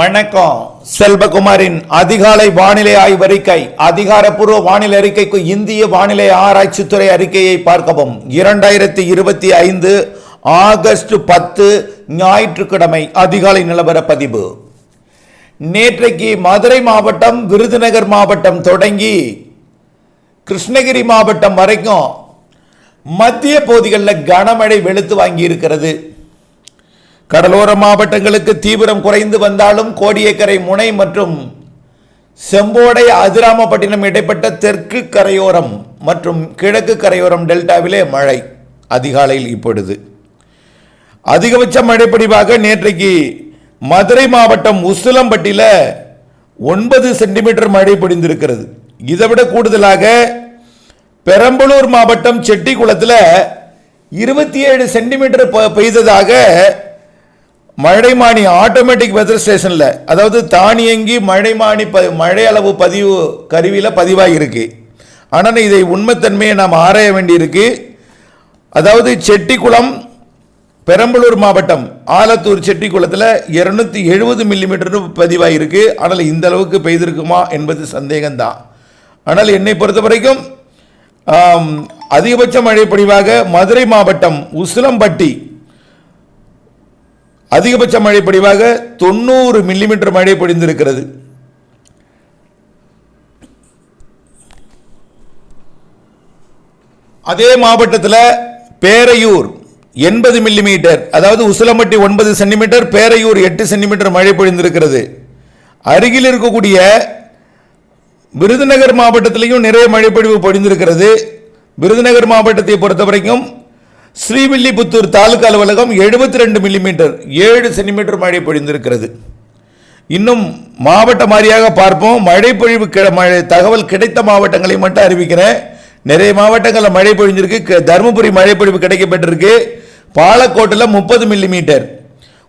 வணக்கம். செல்வகுமாரின் அதிகாலை வானிலை ஆய்வு அறிக்கை அதிகாரப்பூர்வ வானிலை அறிக்கைக்கு இந்திய வானிலை ஆராய்ச்சித்துறை அறிக்கையை பார்க்கவும். இரண்டாயிரத்தி இருபத்தி ஐந்து ஆகஸ்ட் பத்து ஞாயிற்றுக்கிழமை அதிகாலை நிலவர பதிவு நேற்றைக்கு மதுரை மாவட்டம் விருதுநகர் மாவட்டம் தொடங்கி கிருஷ்ணகிரி மாவட்டம் வரைக்கும் மத்திய பகுதிகளில் கனமழை வெளுத்து வாங்கி இருக்கிறது கடலோர மாவட்டங்களுக்கு தீவிரம் குறைந்து வந்தாலும் கோடியக்கரை முனை மற்றும் செம்போடை அதிராமப்பட்டினம் இடைப்பட்ட தெற்கு கரையோரம் மற்றும் கிழக்கு கரையோரம் டெல்டாவிலே மழை அதிகாலையில் இப்பொழுது. அதிகபட்ச மழைப்பொழிவாக நேற்றைக்கு மதுரை மாவட்டம் உசிலம்பட்டியில் ஒன்பது சென்டிமீட்டர் மழை பொழிந்திருக்கிறது. இதை விட கூடுதலாக பெரம்பலூர் மாவட்டம் செட்டிக்குளத்தில் இருபத்தி ஏழு சென்டிமீட்டர் பெய்ததாக மழைமானி ஆட்டோமேட்டிக் வெதர் ஸ்டேஷனில் அதாவது தானியங்கி மழைமானி ப மழை அளவு பதிவு கருவியில் பதிவாகி இருக்கு ஆனால் இதை உண்மைத்தன்மையை நாம் ஆராய வேண்டியிருக்கு. அதாவது செட்டிக்குளம் பெரம்பலூர் மாவட்டம் ஆலத்தூர் செட்டிக்குளத்தில் இருநூத்தி எழுபது மில்லிமீட்டர்னு பதிவாயிருக்கு. ஆனால் இந்த அளவுக்கு பெய்திருக்குமா என்பது சந்தேகம்தான். ஆனால் என்னை பொறுத்த வரைக்கும் அதிகபட்ச மழை பொழிவாக மதுரை மாவட்டம் உசிலம்பட்டி அதிகபட்ச மழை பொழிவாக தொண்ணூறு மில்லிமீட்டர் மழை பொழிந்திருக்கிறது அதே மாவட்டத்தில் பேரையூர் எண்பது மில்லிமீட்டர் அதாவது உசிலம்பட்டி ஒன்பது சென்டிமீட்டர் பேரையூர் எட்டு சென்டிமீட்டர் மழை பொழிந்திருக்கிறது அருகில் இருக்கக்கூடிய விருதுநகர் மாவட்டத்திலையும் நிறைய மழைப்பொழிவு பொழிந்திருக்கிறது விருதுநகர் மாவட்டத்தை பொறுத்த வரைக்கும் ஸ்ரீவில்லிபுத்தூர் தாலுகா அலுவலகம் எழுபத்தி ரெண்டு மில்லிமீட்டர் ஏழு சென்டிமீட்டர் மழை பொழிந்திருக்கிறது. இன்னும் மாவட்ட வாரியாக பார்ப்போம். மழைப்பொழிவு கி- மழை தகவல் கிடைத்த மாவட்டங்களை மட்டும் அறிவிக்கிறேன். நிறைய மாவட்டங்களில் மழை பொழிஞ்சிருக்கு. தருமபுரி மழைப்பொழிவு கிடைக்கப்பட்டிருக்கு. பாலக்கோட்டில் முப்பது மில்லிமீட்டர்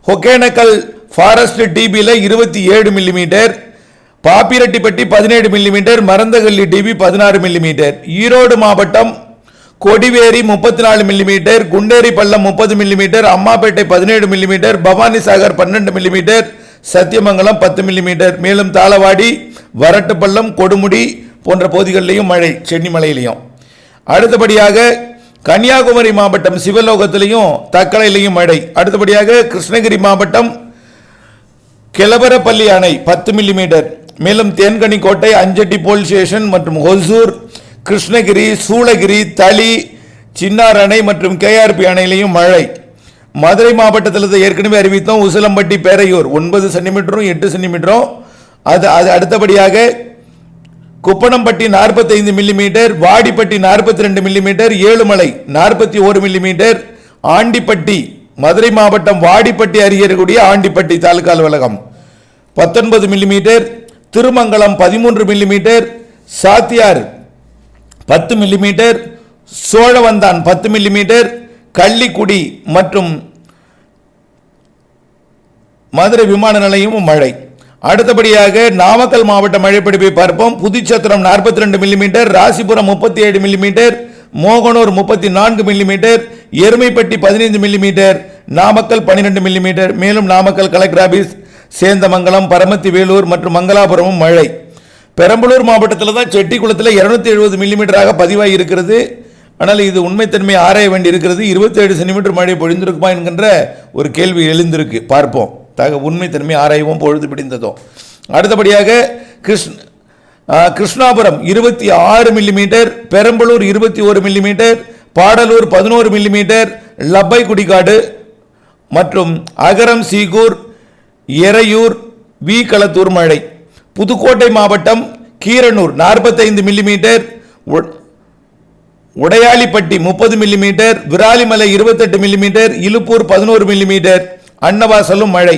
ஒகேனக்கல் ஃபாரஸ்ட் டிபியில் இருபத்தி ஏழு மில்லிமீட்டர் பாப்பிரெட்டிப்பட்டி பதினேழு மில்லிமீட்டர் மரந்தகல்லி டிபி பதினாறு மில்லிமீட்டர் ஈரோடு மாவட்டம் கொடிவேரி முப்பத்தி நாலு மில்லிமீட்டர் குண்டேரி பள்ளம் முப்பது மில்லிமீட்டர் அம்மாப்பேட்டை பதினேழு மில்லிமீட்டர் பவானி சாகர் பன்னெண்டு மில்லிமீட்டர் சத்தியமங்கலம் பத்து மில்லிமீட்டர் மேலும் தாளவாடி வரட்டுப்பள்ளம் கொடுமுடி போன்ற பகுதிகளிலையும் மழை சென்னிமலையிலையும் அடுத்தபடியாக கன்னியாகுமரி மாவட்டம் சிவலோகத்திலையும் தக்கலையிலையும் மழை. அடுத்தபடியாக கிருஷ்ணகிரி மாவட்டம் கிளவரப்பள்ளி அணை பத்து மில்லிமீட்டர் மேலும் தேன்கனி கோட்டை அஞ்சட்டி போலீஸ் ஸ்டேஷன் மற்றும் ஹொசூர் கிருஷ்ணகிரி சூளகிரி தளி சின்னார் அணை மற்றும் கேஆர்பி அணையிலையும் மழை. மதுரை மாவட்டத்தில் ஏற்கனவே அறிவித்தோம் உசிலம்பட்டி பேரையூர். ஒன்பது சென்டிமீட்டரும் எட்டு சென்டிமீட்டரும். அது அது அடுத்தபடியாக குப்பனம்பட்டி நாற்பத்தைந்து மில்லிமீட்டர் வாடிப்பட்டி நாற்பத்தி ரெண்டு மில்லிமீட்டர் ஏழுமலை நாற்பத்தி ஒரு மில்லிமீட்டர் ஆண்டிப்பட்டி மதுரை மாவட்டம் வாடிப்பட்டி அருகே இருக்கக்கூடிய ஆண்டிப்பட்டி தாலுகா அலுவலகம். பத்தொன்பது மில்லிமீட்டர் திருமங்கலம் பதிமூன்று மில்லிமீட்டர் சாத்தியார் பத்து மில்லிமீட்டர் சோழவந்தான் பத்து மில்லிமீட்டர் கள்ளிக்குடி மற்றும் மதுரை விமான நிலையமும் மழை. அடுத்தபடியாக நாமக்கல் மாவட்ட மழைப்பிடிப்பை பார்ப்போம். புதுச்சத்திரம் நாற்பத்தி ரெண்டு மில்லிமீட்டர் ராசிபுரம் முப்பத்தி ஏழு மில்லிமீட்டர் மோகனூர் முப்பத்தி நான்கு மில்லிமீட்டர் எருமைப்பட்டி பதினைந்து மில்லிமீட்டர் நாமக்கல் பன்னிரெண்டு மில்லிமீட்டர் மேலும் நாமக்கல் கலெக்டர் ஆபீஸ் சேந்தமங்கலம் பரமத்தி வேலூர் மற்றும் மங்களாபுரமும் மழை. பெரம்பலூர் மாவட்டத்தில் தான் செட்டிக்குளத்தில் இருநூத்தி எழுபது மில்லிமீட்டராக பதிவாகி இருக்கிறது. ஆனால் இது உண்மைத்தன்மை ஆராய வேண்டி இருக்கிறது. இருபத்தேழு சென்டிமீட்டர் மழை பொழிந்திருக்குமா என்கின்ற ஒரு கேள்வி எழுந்திருக்கு. பார்ப்போம். தக உண்மைத்தன்மை ஆராயவும் பொழுது பிடிந்ததும் அடுத்தபடியாக கிருஷ்ண கிருஷ்ணாபுரம் இருபத்தி ஆறு மில்லிமீட்டர் பெரம்பலூர் இருபத்தி ஒரு மில்லிமீட்டர் பாடலூர் பதினோரு மில்லிமீட்டர் லப்பை குடிகாடு மற்றும் அகரம் சீகூர் எறையூர் வி களத்தூர் மழை. புதுக்கோட்டை மாவட்டம் கீரனூர் நாற்பத்தைந்து மில்லிமீட்டர் உடையாளிப்பட்டி முப்பது மில்லிமீட்டர் விராலிமலை இருபத்தெட்டு மில்லிமீட்டர் இலுப்பூர் பதினோரு மில்லிமீட்டர் அன்னவாசலும் மழை.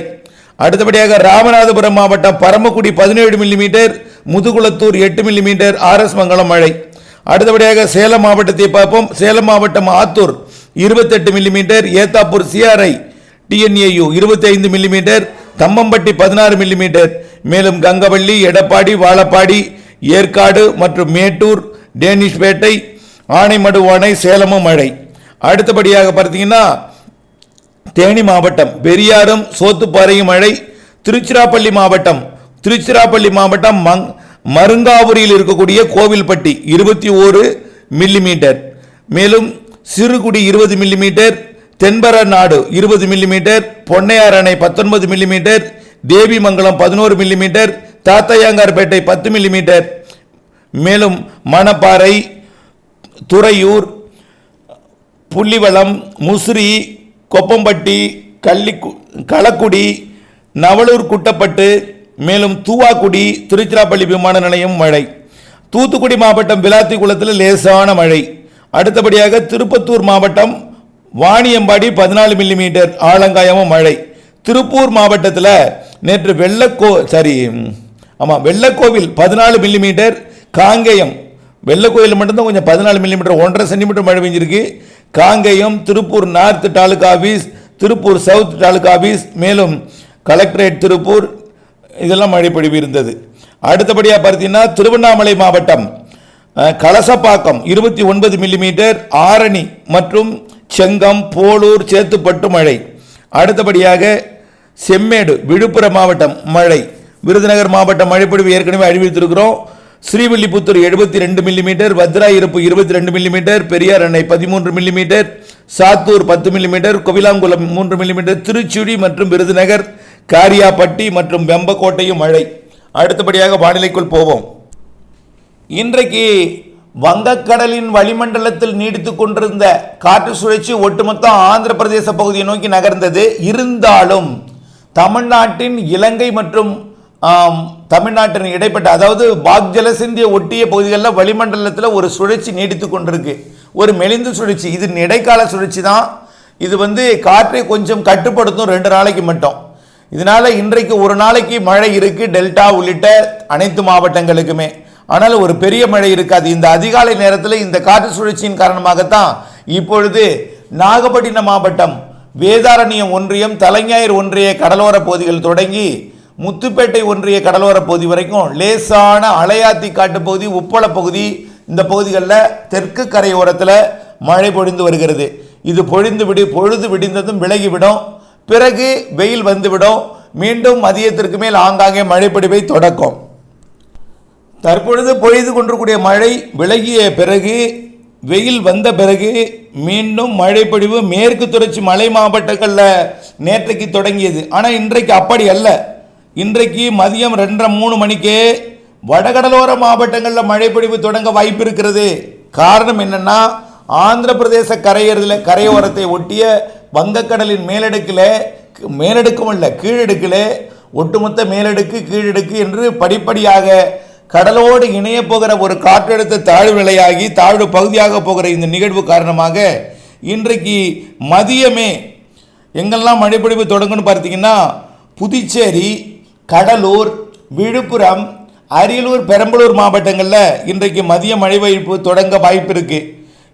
அடுத்தபடியாக ராமநாதபுரம் மாவட்டம் பரமக்குடி பதினேழு மில்லிமீட்டர் முதுகுளத்தூர் எட்டு மில்லிமீட்டர் ஆர்எஸ் மங்கலம் மழை. அடுத்தபடியாக சேலம் மாவட்டத்தை பார்ப்போம். சேலம் மாவட்டம் ஆத்தூர் இருபத்தெட்டு மில்லிமீட்டர் ஏத்தாப்பூர் சிஆர்ஐ டிஎன்ஏயு இருபத்தி ஐந்து மில்லிமீட்டர் தம்மம்பட்டி பதினாறு மில்லிமீட்டர் மேலும் கங்கவள்ளி எடப்பாடி வாழப்பாடி ஏற்காடு மற்றும் மேட்டூர் டேனிஷ்பேட்டை ஆனைமடுவானை சேலமும் மழை. அடுத்தபடியாக பார்த்தீங்கன்னா தேனி மாவட்டம் பெரியாரும் சோத்துப்பாறையும் மழை திருச்சிராப்பள்ளி மாவட்டம் திருச்சிராப்பள்ளி மாவட்டம் மங் மருங்காபுரியில் இருக்கக்கூடிய கோவில்பட்டி இருபத்தி ஓரு மில்லிமீட்டர் மேலும் சிறுகுடி இருபது மில்லிமீட்டர் தென்பர நாடு இருபது மில்லிமீட்டர் பொன்னையார் அணை பத்தொன்பது மில்லிமீட்டர் தேவிமங்கலம் பதினோரு மில்லிமீட்டர் தாத்தையாங்கார்பேட்டை பத்து மில்லிமீட்டர் மேலும் மணப்பாறை துறையூர் புள்ளிவளம் முசிறி கொப்பம்பட்டி கள்ளி களக்குடி நவலூர் குட்டப்பட்டு மேலும் தூவாக்குடி திருச்சிராப்பள்ளி விமான நிலையம் மழை. தூத்துக்குடி மாவட்டம் விளாத்திக்குளத்தில் லேசான மழை. அடுத்தபடியாக திருப்பத்தூர் மாவட்டம் வாணியம்பாடி பதினாலு மில்லிமீட்டர் ஆலங்காயமும் மழை. திருப்பூர் மாவட்டத்தில் நேற்று வெள்ளக்கோ சாரி ஆமாம் வெள்ளக்கோவில் பதினாலு மில்லிமீட்டர் காங்கேயம். வெள்ளக்கோயில் மட்டும்தான் கொஞ்சம் பதினாலு மில்லிமீட்டர் ஒன்றரை சென்டிமீட்டர் மழை பெஞ்சிருக்கு. Kangeyam Tiruppur north taluk office Tiruppur south taluk office மேலும் கலெக்டரேட் திருப்பூர் இதெல்லாம் மழை பொழிவு இருந்தது. அடுத்தபடியாக பார்த்தீங்கன்னா திருவண்ணாமலை மாவட்டம் கலசப்பாக்கம் இருபத்தி ஒன்பது மில்லிமீட்டர் ஆரணி மற்றும் செங்கம் போலூர் சேத்துப்பட்டு மழை. அடுத்தபடியாக செம்மேடு விழுப்புரம் மாவட்டம் மழை. விருதுநகர் மாவட்டம் மழைப்பொழிவு ஏற்கனவே அறிவித்திருக்கிறோம் ஸ்ரீவில்லிபுத்தூர் எழுபத்தி ரெண்டு மில்லிமீட்டர் வத்ராயிருப்பு இருபத்தி ரெண்டு மில்லிமீட்டர் பெரியார் அணை பதிமூன்று மில்லிமீட்டர் சாத்தூர் பத்து மில்லிமீட்டர் கோவிலாங்குளம் மூன்று மில்லிமீட்டர் திருச்சுழி மற்றும் விருதுநகர் காரியாபட்டி மற்றும் வெம்பக்கோட்டையும் மழை. அடுத்தபடியாக வானிலைக்குள் போவோம். இன்றைக்கு வங்கக்கடலின் வளிமண்டலத்தில் நீடித்துக் கொண்டிருந்த காற்று சுழற்சி ஒட்டுமொத்த ஆந்திர பிரதேச பகுதியை நோக்கி நகர்ந்தது. இருந்தாலும் தமிழ்நாட்டின் இலங்கை மற்றும் தமிழ்நாட்டின் இடைப்பட்ட அதாவது பாக் ஜலசிந்திய ஒட்டிய பகுதிகளில் வளிமண்டலத்தில் ஒரு சுழற்சி நீடித்து கொண்டிருக்கு. ஒரு மெலிந்து சுழற்சி. இது இடைக்கால சுழற்சி தான். இது வந்து காற்றை கொஞ்சம் கட்டுப்படுத்தும் ரெண்டு நாளைக்கு மட்டும். இதனால் இன்றைக்கு ஒரு நாளைக்கு மழை இருக்குது டெல்டா உள்ளிட்ட அனைத்து மாவட்டங்களுக்குமே. ஆனால் ஒரு பெரிய மழை இருக்காது. இந்த அதிகாலை நேரத்தில் இந்த காற்று சுழற்சியின் காரணமாகத்தான் இப்பொழுது நாகப்பட்டினம் மாவட்டம் வேதாரண்யம் ஒன்றியம் தலைஞாயிறு ஒன்றிய கடலோர பகுதிகள் தொடங்கி முத்துப்பேட்டை ஒன்றிய கடலோர பகுதி வரைக்கும் லேசான அலையாத்தி காட்டு பகுதி உப்பள பகுதி இந்த பகுதிகளில் தெற்கு கரையோரத்தில் மழை பொழிந்து வருகிறது. இது பொழிந்து விடு பொழுது விடிந்ததும் விலகிவிடும். பிறகு வெயில் வந்துவிடும். மீண்டும் மதியத்திற்கு மேல் ஆங்காங்கே மழைப்பொடிவை தொடக்கும். தற்பொழுது பொழிது கொண்டிருக்கூடிய மழை விலகிய பிறகு வெயில் வந்த பிறகு மீண்டும் மழைப்பொழிவு மேற்கு தொடர்ச்சி மலை மாவட்டங்களில் நேற்றைக்கு தொடங்கியது. ஆனால் இன்றைக்கு அப்படி அல்ல. இன்றைக்கு மதியம் ரெண்டரை மூணு மணிக்கே வடகடலோர மாவட்டங்களில் மழைப்பொழிவு தொடங்க வாய்ப்பு இருக்கிறது. காரணம் என்னென்னா ஆந்திர பிரதேச கரையறதில் கரையோரத்தை ஒட்டிய வங்கக்கடலின் மேலடுக்கில் மேலடுக்கும் அல்ல கீழடுக்கில் ஒட்டுமொத்த மேலடுக்கு கீழடுக்கு என்று படிப்படியாக கடலோடு இணைய போகிற ஒரு காற்றழுத்த தாழ்வு நிலையாகி தாழ்வு பகுதியாக போகிற இந்த நிகழ்வு காரணமாக இன்றைக்கு மதியமே எங்கெல்லாம் மழைப்பொழிவு தொடங்கும்னு பார்த்தீங்கன்னா புதுச்சேரி கடலூர் விழுப்புரம் அரியலூர் பெரம்பலூர் மாவட்டங்களில் இன்றைக்கு மதிய மழை தொடங்க வாய்ப்பு இருக்கு.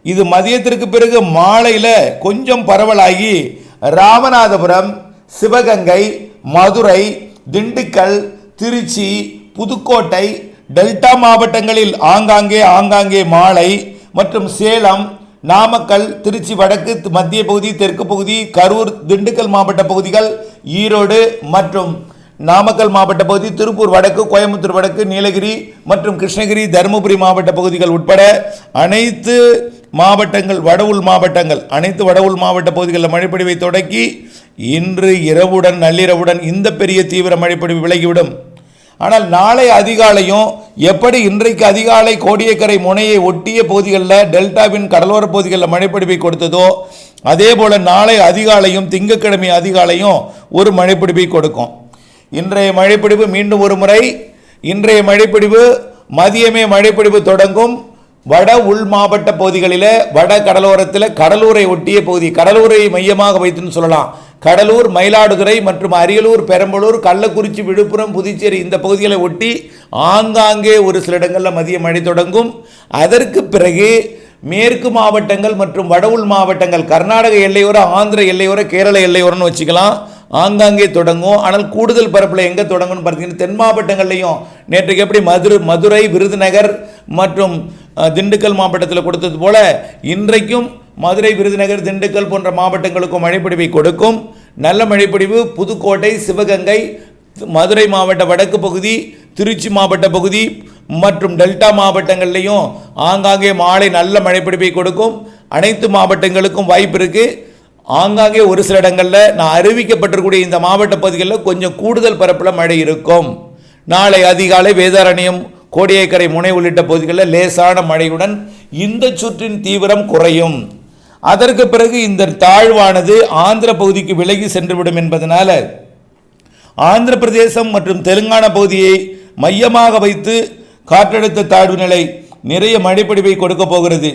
இது மதியத்திற்கு பிறகு மாலையில் கொஞ்சம் பரவலாகி ராமநாதபுரம் சிவகங்கை மதுரை திண்டுக்கல் திருச்சி புதுக்கோட்டை டெல்டா மாவட்டங்களில் ஆங்காங்கே ஆங்காங்கே மாலை மற்றும் சேலம் நாமக்கல் திருச்சி வடக்கு மத்திய பகுதி தெற்கு பகுதி கரூர் திண்டுக்கல் மாவட்ட பகுதிகள் ஈரோடு மற்றும் நாமக்கல் மாவட்ட பகுதி திருப்பூர் வடக்கு கோயம்புத்தூர் வடக்கு நீலகிரி மற்றும் கிருஷ்ணகிரி தருமபுரி மாவட்ட பகுதிகள் உட்பட அனைத்து மாவட்டங்கள் வடவுள் மாவட்டங்கள் அனைத்து வடவுள் மாவட்ட பகுதிகளில் மழைப்பொழிவை தொடக்கி இன்று இரவுடன் நள்ளிரவுடன் இந்த பெரிய தீவிர மழைப்பொழிவு விலகிவிடும். ஆனால் நாளை அதிகாலையும் எப்படி இன்றைக்கு அதிகாலை கோடியக்கரை முனையை ஒட்டிய பகுதிகளில் டெல்டாவின் கடலோர பகுதிகளில் மழைப்பிடிப்பை கொடுத்ததோ அதே போல் நாளை அதிகாலையும் திங்கட்கிழமை அதிகாலையும் ஒரு மழைப்பிடிப்பை கொடுக்கும். இன்றைய மழைப்பிடிப்பு மீண்டும் ஒரு முறை இன்றைய மழைப்பிடிப்பு மதியமே மழைப்பிடிப்பு தொடங்கும். வட உள் மாவட்ட பகுதிகளில் வட கடலோரத்தில் கடலூரை ஒட்டிய பகுதி கடலூரை மையமாக வைத்துன்னு சொல்லலாம். கடலூர் மயிலாடுதுறை மற்றும் அரியலூர் பெரம்பலூர் கள்ளக்குறிச்சி விழுப்புரம் புதுச்சேரி இந்த பகுதிகளை ஒட்டி ஆங்காங்கே ஒரு சில இடங்களில் மதிய மழை தொடங்கும். அதற்கு பிறகு மேற்கு மாவட்டங்கள் மற்றும் வடவுள் மாவட்டங்கள் கர்நாடக எல்லையோர ஆந்திர எல்லையோர கேரள எல்லையோரம்னு வச்சுக்கலாம். ஆங்காங்கே தொடங்கும். ஆனால் கூடுதல் பரப்பில் எங்கே தொடங்கும்னு பார்த்தீங்கன்னா தென் மாவட்டங்கள்லையும் நேற்றுக்கு எப்படி மதுரை மதுரை விருதுநகர் மற்றும் திண்டுக்கல் மாவட்டத்தில் கொடுத்தது போல இன்றைக்கும் மதுரை விருதுநகர் திண்டுக்கல் போன்ற மாவட்டங்களுக்கும் மழைப்பிடிவை கொடுக்கும். நல்ல மழைப்பிடிவு புதுக்கோட்டை சிவகங்கை மதுரை மாவட்ட வடக்கு பகுதி திருச்சி மாவட்ட பகுதி மற்றும் டெல்டா மாவட்டங்கள்லையும் ஆங்காங்கே மாலை நல்ல மழைப்பிடிப்பை கொடுக்கும். அனைத்து மாவட்டங்களுக்கும் வாய்ப்பு இருக்குது ஆங்காங்கே ஒரு சில இடங்களில் நான் அறிவிக்கப்பட்டிருக்கக்கூடிய இந்த மாவட்ட பகுதிகளில் கொஞ்சம் கூடுதல் பரப்பில் மழை இருக்கும். நாளை அதிகாலை வேதாரண்யம் கோடியக்கரை முனை உள்ளிட்ட பகுதிகளில் லேசான மழையுடன் இந்த சுற்றின் தீவிரம் குறையும். அதற்கு பிறகு இந்த தாழ்வானது ஆந்திர பகுதிக்கு விலகி சென்றுவிடும் என்பதனால் ஆந்திர பிரதேசம் மற்றும் தெலுங்கானா பகுதியை மையமாக வைத்து காற்றழுத்த தாழ்வு நிலை நிறைய மழைப்பிடிப்பை கொடுக்க போகிறது.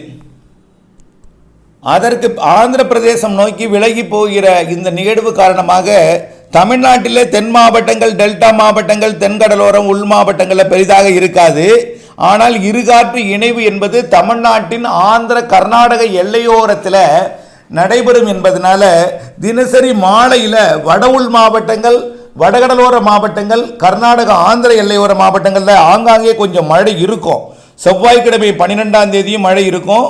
அதற்கு ஆந்திர பிரதேசம் நோக்கி விலகி போகிற இந்த நிகழ்வு காரணமாக தமிழ்நாட்டிலே தென் மாவட்டங்கள் டெல்டா மாவட்டங்கள் தென்கடலோரம் உள் மாவட்டங்களில் பெரிதாக இருக்காது. ஆனால் இருகாற்று இணைவு என்பது தமிழ்நாட்டின் ஆந்திர கர்நாடக எல்லையோரத்தில் நடைபெறும் என்பதனால தினசரி மாலையில் வட உள் மாவட்டங்கள் வடகடலோர மாவட்டங்கள் கர்நாடக ஆந்திர எல்லையோர மாவட்டங்களில் ஆங்காங்கே கொஞ்சம் மழை இருக்கும். செவ்வாய்க்கிழமை பன்னிரெண்டாம் தேதியும் மழை இருக்கும்.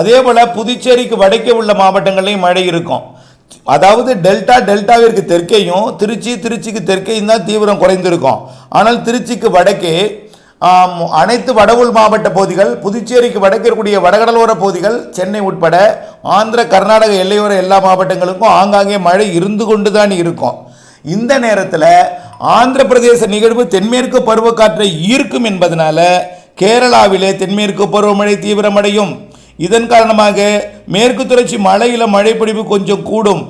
அதே போல் புதுச்சேரிக்கு வடக்கே உள்ள மாவட்டங்கள்லையும் மழை இருக்கும். அதாவது டெல்டா டெல்டாவிற்கு தெற்கேயும் திருச்சி திருச்சிக்கு தெற்கேயும் தான் தீவிரம் குறைந்திருக்கும். ஆனால் திருச்சிக்கு வடக்கே அனைத்து வடவுள் மாவட்ட பகுதிகள் புதுச்சேரிக்கு வடக்கே இருக்கக்கூடிய வடகடலோர பகுதிகள் சென்னை உட்பட ஆந்திர கர்நாடக எல்லையோர எல்லா மாவட்டங்களுக்கும் ஆங்காங்கே மழை இருந்து கொண்டு தான் இருக்கும். இந்த நேரத்தில் ஆந்திர பிரதேச நிகழ்வு தென்மேற்கு பருவக்காற்றை ஈர்க்கும் என்பதனால கேரளாவிலே தென்மேற்கு பருவமழை தீவிரமடையும். இதன் காரணமாக மேற்கு தொடர்ச்சி மலையில் மழைப்பிடிப்பு கொஞ்சம் கூடும்.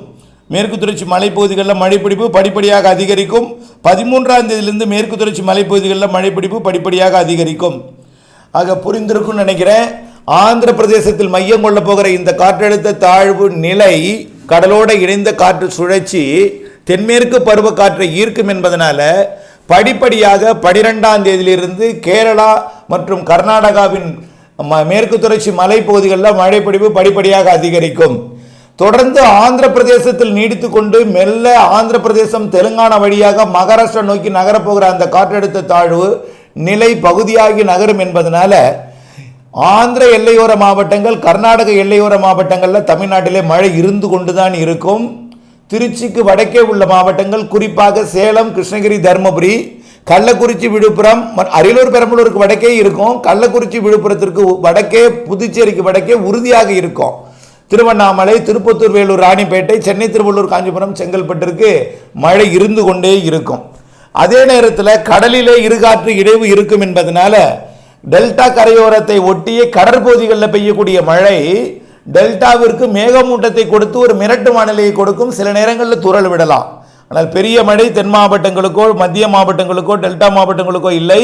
மேற்கு தொடர்ச்சி மலைப்பகுதிகளில் மழைப்பிடிப்பு படிப்படியாக அதிகரிக்கும். பதிமூன்றாம் தேதியிலிருந்து மேற்கு தொடர்ச்சி மலைப்பகுதிகளில் மழைப்பிடிப்பு படிப்படியாக அதிகரிக்கும். ஆக புரிந்திருக்கும்னு நினைக்கிறேன். ஆந்திர பிரதேசத்தில் மையம் கொள்ள போகிற இந்த காற்றழுத்த தாழ்வு நிலை கடலோட இணைந்த காற்று சுழற்சி தென்மேற்கு பருவக்காற்றை ஈர்க்கும் என்பதனால படிப்படியாக பனிரெண்டாம் தேதியிலிருந்து கேரளா மற்றும் கர்நாடகாவின் ம- மேற்கு தொடர்ச்சி மலைப்பகுதிகளில் மழைப்பிடிப்பு படிப்படியாக அதிகரிக்கும். தொடர்ந்து ஆந்திர பிரதேசத்தில் நீடித்து கொண்டு மெல்ல ஆந்திர பிரதேசம் தெலுங்கானா வழியாக மகாராஷ்டிரா நோக்கி நகரப்போகிற அந்த காற்றழுத்த தாழ்வு நிலை பகுதியாகி நகரும் என்பதனால ஆந்திர எல்லையோர மாவட்டங்கள் கர்நாடக எல்லையோர மாவட்டங்களில் தமிழ்நாட்டிலே மழை இருந்து கொண்டு தான் இருக்கும். திருச்சிக்கு வடக்கே உள்ள மாவட்டங்கள் குறிப்பாக சேலம் கிருஷ்ணகிரி தருமபுரி கள்ளக்குறிச்சி விழுப்புரம் ம- அரியலூர் பெரம்பலூருக்கு வடக்கே இருக்கும். கள்ளக்குறிச்சி விழுப்புரத்திற்கு வடக்கே புதுச்சேரிக்கு வடக்கே உறுதியாக இருக்கும். திருவண்ணாமலை திருப்பத்தூர் வேலூர் ராணிப்பேட்டை சென்னை திருவள்ளூர் காஞ்சிபுரம் செங்கல்பட்டிற்கு மழை இருந்து கொண்டே இருக்கும். அதே நேரத்தில் கடலிலே இருகாற்று இடைவு இருக்கும் என்பதனால டெல்டா கரையோரத்தை ஒட்டிய கடற்பகுதிகளில் பெய்யக்கூடிய மழை டெல்டாவிற்கு மேகமூட்டத்தை கொடுத்து ஒரு மிரட்டு வானிலையை கொடுக்கும். சில நேரங்களில் துறள் விடலாம். ஆனால் பெரிய மழை தென் மாவட்டங்களுக்கோ மத்திய மாவட்டங்களுக்கோ டெல்டா மாவட்டங்களுக்கோ இல்லை.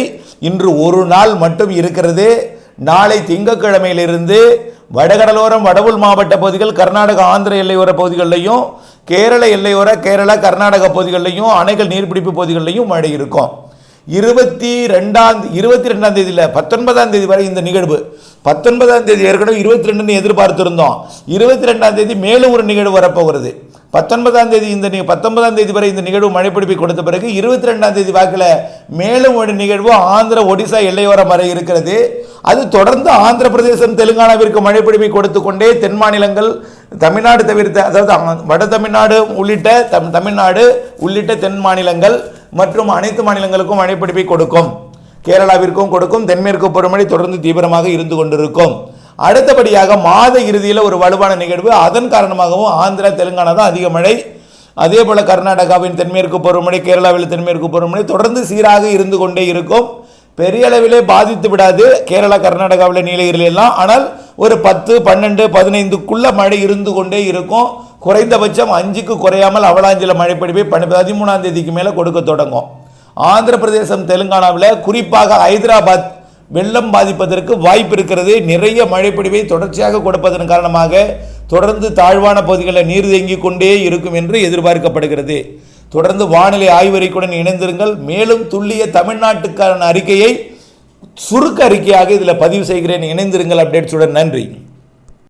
இன்று ஒரு நாள் மட்டும் இருக்கிறது. நாளை திங்கக்கிழமையிலிருந்து வடகடலோரம் வடவுள் மாவட்ட பகுதிகள் கர்நாடக ஆந்திர எல்லையோர பகுதிகளிலையும் கேரள எல்லையோர கேரளா கர்நாடக பகுதிகளிலையும் அணைகள் நீர்பிடிப்பு பகுதிகளிலையும் மழை இருக்கும். இருபத்தி ரெண்டாம் இருபத்தி ரெண்டாம் தேதியில் பத்தொன்பதாம் தேதி வரை இந்த நிகழ்வு. பத்தொன்பதாம் தேதி ஏற்கனவே இருபத்தி ரெண்டுன்னு எதிர்பார்த்துருந்தோம். இருபத்தி ரெண்டாம் தேதி மேலும் ஒரு நிகழ்வு வரப்போகிறது. பத்தொன்பதாம் தேதி இந்த நி- பத்தொன்பதாம் தேதி வரை இந்த நிகழ்வு மழைப்பிடிப்பை கொடுத்த பிறகு இருபத்தி ரெண்டாம் தேதி வாக்கில் மேலும் ஒரு நிகழ்வு ஆந்திர ஒடிசா எல்லையோரம் வரை இருக்கிறது. அது தொடர்ந்து ஆந்திர பிரதேசம் தெலுங்கானாவிற்கு மழைப்பிடிப்பை கொடுத்து கொண்டே தென் மாநிலங்கள் தமிழ்நாடு தவிர்த்த அதாவது வட தமிழ்நாடு உள்ளிட்ட தம் தமிழ்நாடு உள்ளிட்ட தென் மாநிலங்கள் மற்றும் அனைத்து மாநிலங்களுக்கும் மழைப்பிடிப்பை கொடுக்கும். கேரளாவிற்கும் கொடுக்கும். தென்மேற்கு பருவமழை தொடர்ந்து தீவிரமாக இருந்து கொண்டிருக்கும். அடுத்தபடியாக மாத இறுதியில் ஒரு வலுவான நிகழ்வு. அதன் காரணமாகவும் ஆந்திரா தெலுங்கானா தான் அதிக மழை. அதே போல் கர்நாடகாவின் தென்மேற்கு பருவமழை கேரளாவில் தென்மேற்கு பருவமழை தொடர்ந்து சீராக இருந்து கொண்டே இருக்கும். பெரிய அளவிலே பாதித்து விடாது. கேரளா கர்நாடகாவில் நீலகிரில ஆனால் ஒரு பத்து பன்னெண்டு பதினைந்துக்குள்ள மழை இருந்து கொண்டே இருக்கும். குறைந்தபட்சம் அஞ்சுக்கு குறையாமல் அவலாஞ்சில மழை பிடிப்பை பனி- பதிமூணாம் தேதிக்கு மேலே கொடுக்க தொடங்கும். ஆந்திர பிரதேசம் தெலுங்கானாவில் குறிப்பாக ஹைதராபாத் வெள்ளம் பாதிப்பதற்கு வாய்ப்பு இருக்கிறது. நிறைய மழைப்பிடிவை தொடர்ச்சியாக கொடுப்பதன் காரணமாக தொடர்ந்து தாழ்வான பகுதிகளில் நீர் தேங்கிக் கொண்டே இருக்கும் என்று எதிர்பார்க்கப்படுகிறது. தொடர்ந்து வானிலை ஆய்வறிக்கையுடன் இணைந்திருங்கள். மேலும் துல்லிய தமிழ்நாட்டுக்கான அறிக்கையை சுருக்க அறிக்கையாக இதில் பதிவு செய்கிறேன். இணைந்திருங்கள் அப்டேட்ஸுடன். நன்றி.